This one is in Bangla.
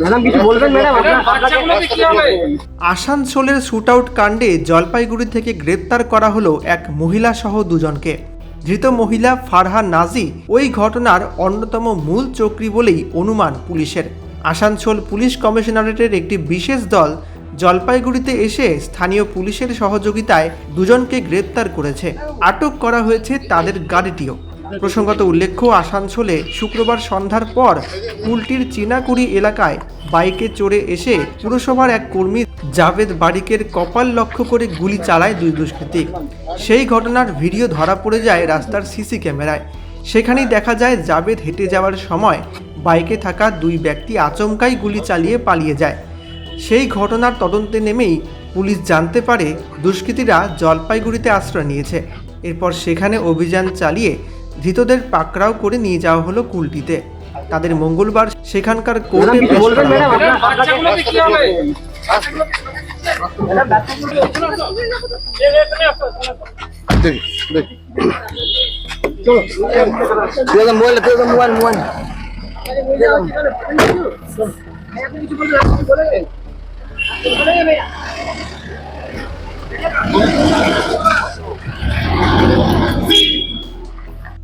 ম্যাডাম কিছু বলবেন ম্যাডাম? বাচ্চাগুলোকে কি হবে? আসানসোলের শুটআউট কাণ্ডে জলপাইগুড়ি থেকে গ্রেপ্তার করা হলো এক মহিলা সহ দুজনকে। ধৃত মহিলা ফারহা নাজি ওই ঘটনার অন্যতম মূল চক্রী বলেই অনুমান পুলিশের। আসানসোল পুলিশ কমিশনারেটের একটি বিশেষ দল জলপাইগুড়িতে এসে স্থানীয় পুলিশের সহযোগিতায় দুজনকে গ্রেপ্তার করেছে। আটক করা হয়েছে তাদের গাড়িটিও। প্রসঙ্গত উল্লেখ্য, আসানসোলে শুক্রবার সন্ধ্যার পর কুলটির চিনাকুড়ি এলাকায় বাইকে চড়ে এসে পুরসভার এক কর্মী জাভেদ বারিকের কপাল লক্ষ্য করে গুলি চালায় দুই দুষ্কৃতী। সেই ঘটনার ভিডিও ধরা পড়ে যায় রাস্তার সিসি ক্যামেরায়। সেখানেই দেখা যায় জাভেদ হেঁটে যাওয়ার সময় বাইকে থাকা দুই ব্যক্তি আচমকাই গুলি চালিয়ে পালিয়ে যায়। সেই ঘটনার তদন্তে নেমেই পুলিশ জানতে পারে, দুষ্কৃতীরা জলপাইগুড়িতে আশ্রয় নিয়েছে। এরপর সেখানে অভিযান চালিয়ে ধৃতদের পাকড়াও করে নিয়ে যাওয়া হলো কুলটিতে। তাদের মঙ্গলবার সেখানকার কোর্টে কিছু পেশ বলবেন করা হবে।